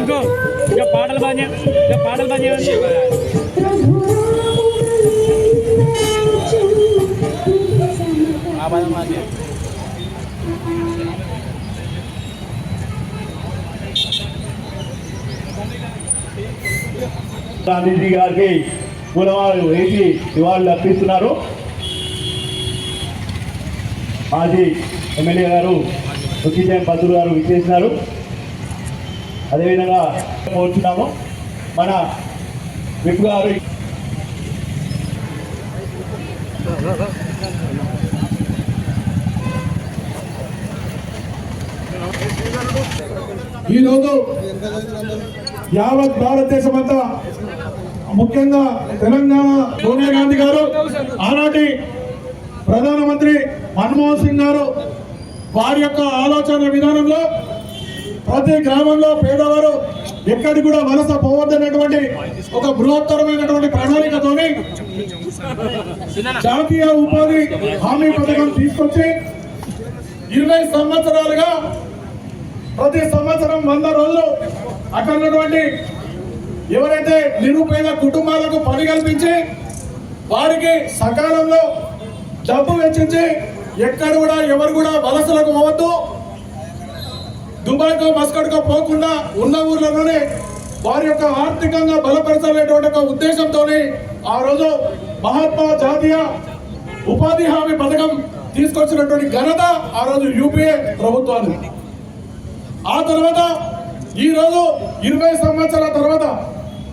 ఇంకా పాటలు బాగా ఇక ఇంకా పాటలు బాగా గాంధీజీ గారికి పూలమాలలు వేసి నివాళులు అర్పిస్తున్నారు. మాజీ ఎమ్మెల్యే గారు ముఖ్యజయం పంతులు గారు విచ్చేసినారు. అదేవిధంగా కోరుచున్నాము మన విప్ గారు ఈరోజు యావత్ భారతదేశం అంతా ముఖ్యంగా తెలంగాణ సోనియా గాంధీ గారు ఆనాటి ప్రధానమంత్రి మన్మోహన్ సింగ్ గారు వారి యొక్క ఆలోచన విధానంలో ప్రతి గ్రామంలో పేదవారు ఎక్కడికి కూడా వలస పోవద్దనేటువంటి ఒక బృహత్తరమైనటువంటి ప్రణాళికతోని జాతీయ ఉపాధి హామీ పథకం తీసుకొచ్చి ఇరవై సంవత్సరాలుగా ప్రతి సంవత్సరం వంద రోజులు అక్కడ ఉన్నటువంటి ఎవరైతే నిరుపేద కుటుంబాలకు పని కల్పించి వారికి సకాలంలో డబ్బు వెచ్చించి ఎక్కడ కూడా ఎవరు కూడా వలసలకు పోవద్దు. దుబాయ్కో మస్కట్కో పోకుండా ఉన్న ఊర్లలోనే వారి యొక్క ఆర్థికంగా బలపరచాలనేటువంటి ఒక ఉద్దేశంతోనే ఆ రోజు మహాత్మా జాతీయ ఉపాధి హామీ పథకం తీసుకొచ్చినటువంటి ఘనత ఆ రోజు యూపీఏ ప్రభుత్వానికి. ఆ తర్వాత ఈ రోజు ఇరవై సంవత్సరాల తర్వాత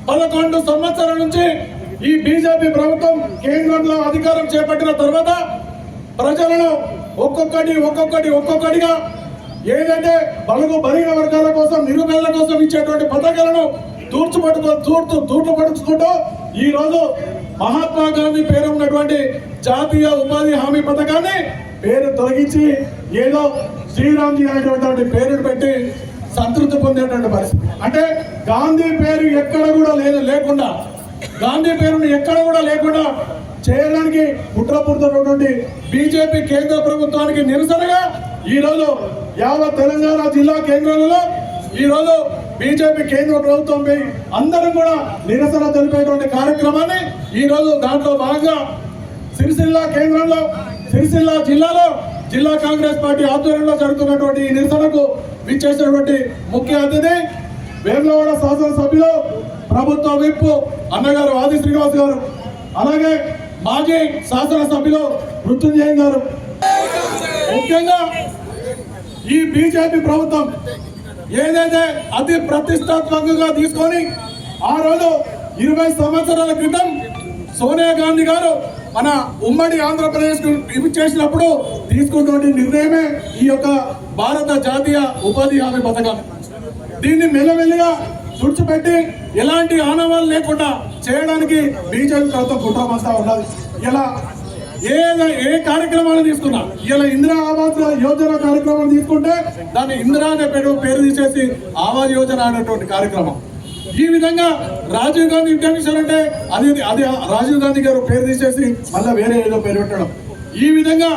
పదకొండు సంవత్సరాల నుంచి ఈ బీజేపీ ప్రభుత్వం కేంద్రంలో అధికారం చేపట్టిన తర్వాత ప్రజలను ఒక్కొక్కటి ఒక్కొక్కటి ఒక్కొక్కటిగా ఏంటంటే బలుగు బలహీన వర్గాల కోసం నిరుపేదల కోసం ఇచ్చేటువంటి పథకాలను తూర్చుపట్టుకో తూర్చు తూర్చుపడుచుకుంటూ ఈరోజు మహాత్మా గాంధీ పేరు ఉన్నటువంటి జాతీయ ఉపాధి హామీ పథకాన్ని పేరు తొలగించి ఏదో శ్రీరామ్జీ అనేటువంటి పేరును పెట్టి సంతృప్తి పొందేటువంటి పరిస్థితి. అంటే గాంధీ పేరు ఎక్కడ కూడా లేదు లేకుండా గాంధీ పేరుని ఎక్కడ కూడా లేకుండా చేయడానికి కుట్రపుడుతున్నటువంటి బీజేపీ కేంద్ర ప్రభుత్వానికి నిరసనగా ఈ రోజు యావత్ తెలంగాణ జిల్లా కేంద్రంలో ఈ రోజు బీజేపీ కేంద్ర ప్రభుత్వంపై అందరం కూడా నిరసన తెలిపేటువంటి కార్యక్రమాన్ని ఈ రోజు దాంట్లో భాగంగా సిరిసిల్ల కేంద్రంలో సిరిసిల్ల జిల్లాలో జిల్లా కాంగ్రెస్ పార్టీ ఆధ్వర్యంలో జరుగుతున్నటువంటి ఈ నిరసనకు విచ్చేసినటువంటి ముఖ్య అతిథి వేములవాడ శాసనసభ్యులు ప్రభుత్వ విప్ అన్నగారు ఆది శ్రీనివాస్ గారు అలాగే మాజీ శాసనసభ్యులు మృత్యుంజయం గారు. ముఖ్యంగా ఈ బీజేపీ ప్రభుత్వం ఏదైతే అతి ప్రతిష్టాత్మకంగా తీసుకొని ఆ రోజు ఇరవై సంవత్సరాల క్రితం సోనియా గాంధీ గారు మన ఉమ్మడి ఆంధ్రప్రదేశ్ చేసినప్పుడు తీసుకున్నటువంటి నిర్ణయమే ఈ యొక్క భారత జాతీయ ఉపాధి హామీ పథకం. దీన్ని మెల్లమెల్లిగా తుడిచిపెట్టి ఎలాంటి ఆనవాళ్ళు లేకుండా చేయడానికి బీజేపీ ప్రభుత్వం కుట్రమంతా ఉన్నది. ఇలా ఏ ఏ కార్యక్రమాలు తీసుకున్నా? ఇలా ఇందిరా ఆవాస్ యోజన కార్యక్రమాలు తీసుకుంటే దాన్ని ఇందిరా అనే పేరు పేరు తీసేసి ఆవాస్ యోజన అనేటువంటి కార్యక్రమం. ఈ విధంగా రాజీవ్ గాంధీ ఇంటర్నేషనల్ అంటే అది అది రాజీవ్ గాంధీ గారు పేరు తీసేసి మళ్ళీ వేరే ఏదో పేరు పెట్టడం. ఈ విధంగా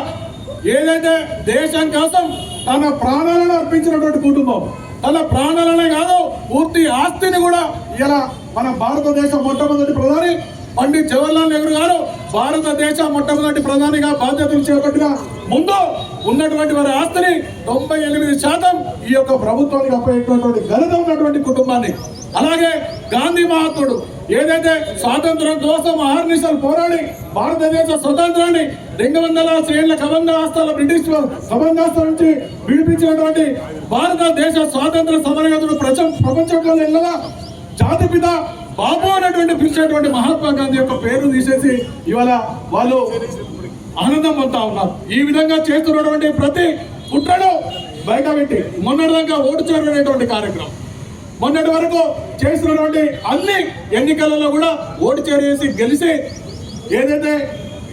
ఏదైతే దేశం కోసం తన ప్రాణాలను అర్పించినటువంటి కుటుంబం తన ప్రాణాలనే కాదు పూర్తి ఆస్తిని కూడా ఇలా మన భారతదేశ మొట్టమొదటి ప్రధాని పండిత్ జవహర్లాల్ నెహ్రూ గారు భారతదేశ మొట్టమొదటి ప్రధానిగా బాధ్యతలు చేపట్టిన ముందు ఉన్నటువంటి వారి ఆస్తిని తొంభై ఎనిమిది శాతం ఈ యొక్క ప్రభుత్వానికి అప్పయ్యేటటువంటి ఘనత ఉన్నటువంటి కుటుంబాన్ని. అలాగే గాంధీ మహాత్ముడు ఏదైతే స్వాతంత్రం కోసం ఆహర్నిశలు పోరాడి భారతదేశ స్వతంత్రాన్ని రెండు వందల శ్రేణుల కబంధ ఆస్థాల బ్రిటిష్ కబంధాస్తాల నుంచి విడిపించినటువంటి భారతదేశ స్వాతంత్ర సమరయోధుడు ప్రపంచంలో ఎల్లగా జాతిపిత బాబు అనేటువంటి పిలిచేటువంటి మహాత్మా గాంధీ యొక్క పేరు తీసేసి ఇవాళ వాళ్ళు ఆనందం పొందుతా ఉన్నారు. ఈ విధంగా చేస్తున్నటువంటి ప్రతి కుట్రను బయట పెట్టి మొన్నటిదాకా ఓటు చేరనేటువంటి కార్యక్రమం. మొన్నటి వరకు చేసినటువంటి అన్ని ఎన్నికలలో కూడా ఓటు చేరేసి గెలిచి ఏదైతే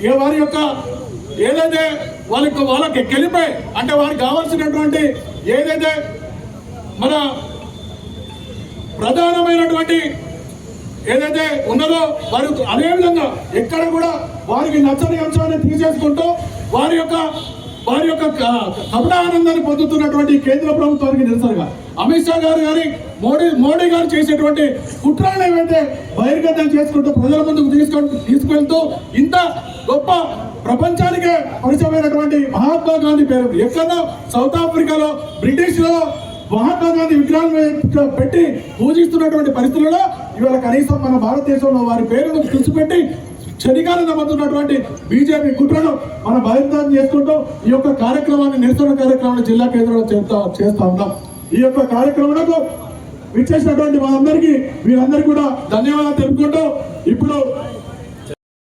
ఏ వారి యొక్క ఏదైతే వాళ్ళకి వాళ్ళకి గెలిపే అంటే వారికి కావాల్సినటువంటి ఏదైతే మన ప్రధానమైనటువంటి ఏదైతే ఉన్నదో వారు అదే విధంగా ఎక్కడ కూడా వారికి నచ్చని అంశాన్ని తీసేసుకుంటూ వారి యొక్క వారి యొక్క కపట ఆనందాన్ని పొందుతున్నటువంటి కేంద్ర ప్రభుత్వానికి నిరసనగా అమిత్ షా గారు గారి మోడీ మోడీ గారు చేసేటువంటి కుట్రలను ఏవైతే బహిర్గతం చేసుకుంటూ ప్రజల ముందుకు తీసుకు తీసుకెళ్తూ ఇంత గొప్ప ప్రపంచానికే పరిచయమైనటువంటి మహాత్మా గాంధీ పేరు ఎక్కడో సౌత్ ఆఫ్రికాలో బ్రిటిష్లో మహాత్మాగాంధీ మహాత్మా గాంధీ పెట్టి పూజిస్తున్నటువంటి పరిస్థితుల్లో ఇవాళ కనీసం మన భారతదేశంలో వారి పేరును తుడిచిపెట్టి చలికాలం నమ్ముతున్నటువంటి బీజేపీ కుట్రను మనం బహిర్గతం చేసుకుంటూ ఈ యొక్క కార్యక్రమాన్ని నిరసన కార్యక్రమాన్ని జిల్లా కేంద్రంలో చేస్తా చేస్తా ఉన్నాం. ఈ యొక్క కార్యక్రమాలకు విచ్చేసినటువంటి మనందరికీ మీరందరికీ కూడా ధన్యవాదాలు తెలుపుకుంటూ ఇప్పుడు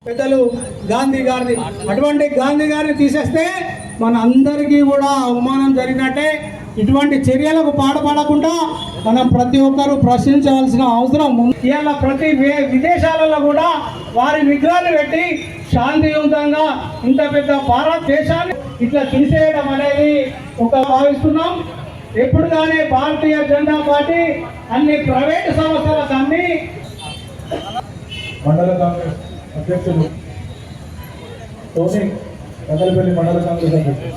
పెద్దలు గాంధీ గారిని అటువంటి గాంధీ గారిని తీసేస్తే మన అందరికీ కూడా అవమానం జరిగినట్టే. ఇటువంటి చర్యలకు పాడపడకుండా మనం ప్రతి ఒక్కరూ ప్రశ్నించవలసిన అవసరం ఉంది. ఇవాళ ప్రతి విదేశాలలో కూడా వారి విగ్రహాలు పెట్టి శాంతియుతంగా ఇంత పెద్ద భారతదేశాన్ని ఇట్లా తీసేయడం అనేది ఒక భావిస్తున్నాం. ఎప్పుడు కానీ భారతీయ జనతా పార్టీ అన్ని ప్రైవేటు సంస్థలకు అన్ని మండల కాంగ్రెస్ అధ్యక్షులు టోనీ కదలపల్లి మండల కాంగ్రెస్ అధ్యక్షుడు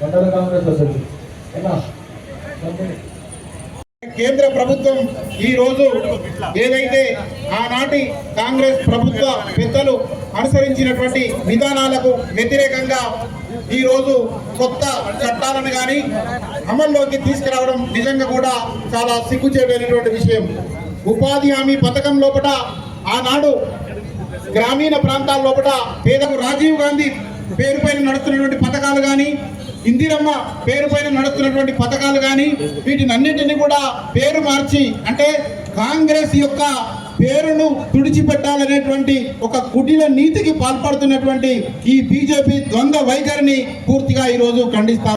మండల కాంగ్రెస్ అధ్యక్షులు కేంద్ర ప్రభుత్వం ఈ రోజు ఏదైతే ఆనాటి కాంగ్రెస్ ప్రభుత్వ పెద్దలు అనుసరించినటువంటి విధానాలకు వ్యతిరేకంగా ఈరోజు కొత్త చట్టాలను కానీ అమల్లోకి తీసుకురావడం నిజంగా కూడా చాలా సిగ్గుచేటైనటువంటి విషయం. ఉపాధి హామీ పథకం లోపల ఆనాడు గ్రామీణ ప్రాంతాల లోపల పేదకు రాజీవ్ గాంధీ పేరు పైన నడుస్తున్నటువంటి పథకాలు కానీ ఇందిరమ్మ పేరు పైన నడుస్తున్నటువంటి పథకాలు కానీ వీటినన్నింటినీ కూడా పేరు మార్చి అంటే కాంగ్రెస్ యొక్క పేరును తుడిచిపెట్టాలనేటువంటి ఒక కుటిల నీతికి పాల్పడుతున్నటువంటి ఈ బీజేపీ ద్వంద్వ వైఖరిని పూర్తిగా ఈరోజు ఖండిస్తారు